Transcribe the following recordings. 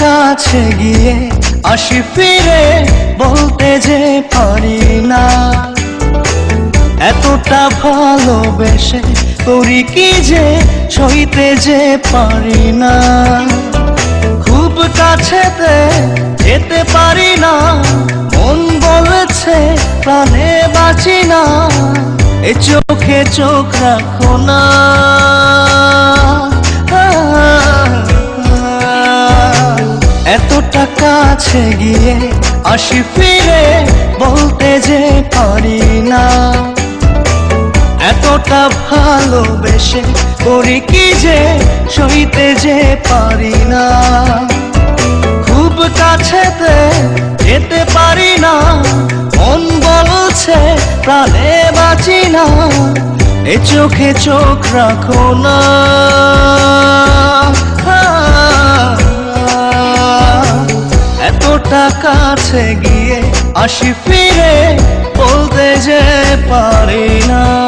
কাছে গিয়ে আসি ফিরে, বলতে যে পারি না। এতটা ভালোবেসে করি কি যে সইতে যে পারি না। খুব কাছেতে যেতে পারি না, মন বলেছে প্রাণে বাঁচি না, এ চোখে চোখ রাখো না। কাছে গিয়ে আসি ফিরে বলতে যে পারি না। এতটা ভালোবেসে করি কি যে সইতে যে পারি না। খুব কাছেতে যেতে পারি না, মন বলছে প্রাণে বাঁচি না, এ চোখে চোখ রাখো না। কাছে গিয়ে আসি ফিরে বলতে যে পারি না।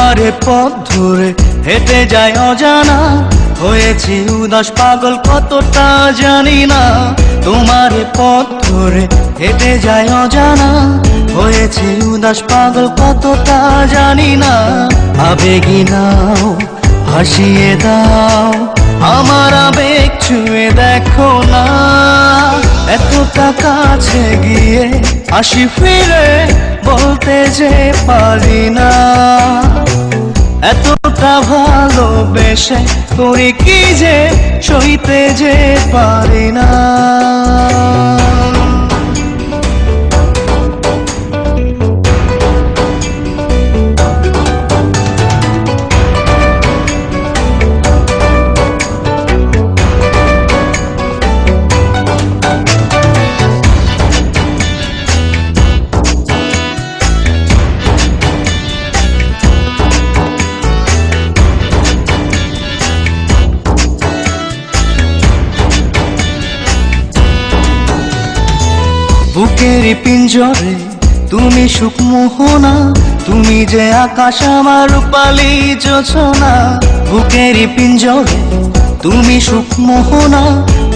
তোমার পথ ধরে হেঁটে যায় অজানা। হয়েছি উদাস পাগল, কতটা জানি না। তোমার পথ ধরে হেঁটে যায় অজানা। হয়েছি উদাস পাগল, কতটা জানি না। আবেগি নাও, হাসিয়ে দাও। আমার আবেগ ছুঁয়ে দেখো না। এতটা কাছে গিয়ে আসি ফিরে বলতে যে পারি না। এতটা ভালোবেসে করি কি যে সইতে যে পারি না। বুকের পিঞ্জরে, তুমি সুখ মোহনা তুমি যে আকাশ আমার রূপালি যোছনা বুকের পিঞ্জরে, তুমি সুখ মোহনা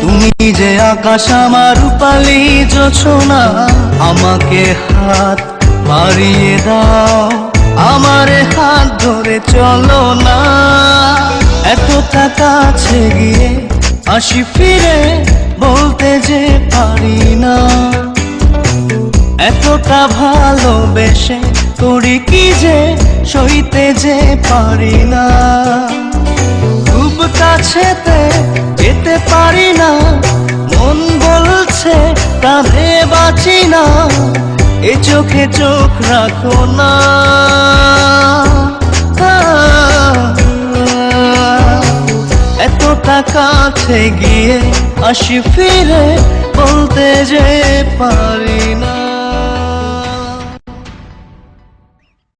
তুমি যে আকাশ আমার রূপালি যোছনা আমাকে হাত বাড়িয়ে দাও, আমার হাত ধরে চলো না। এত এতটা কাছে গিয়ে, আসি ফিরে, বলতে যে পারি না। এতটা ভালোবেসে করি কি যে সইতে যে পারি না। খুব কাছেতে যেতে পারি না, মন বলছে প্রাণে বাঁচি না, এ চোখে চোখ রাখো না। এতটা কাছে গিয়ে আসি ফিরে বলতে যে পারি না।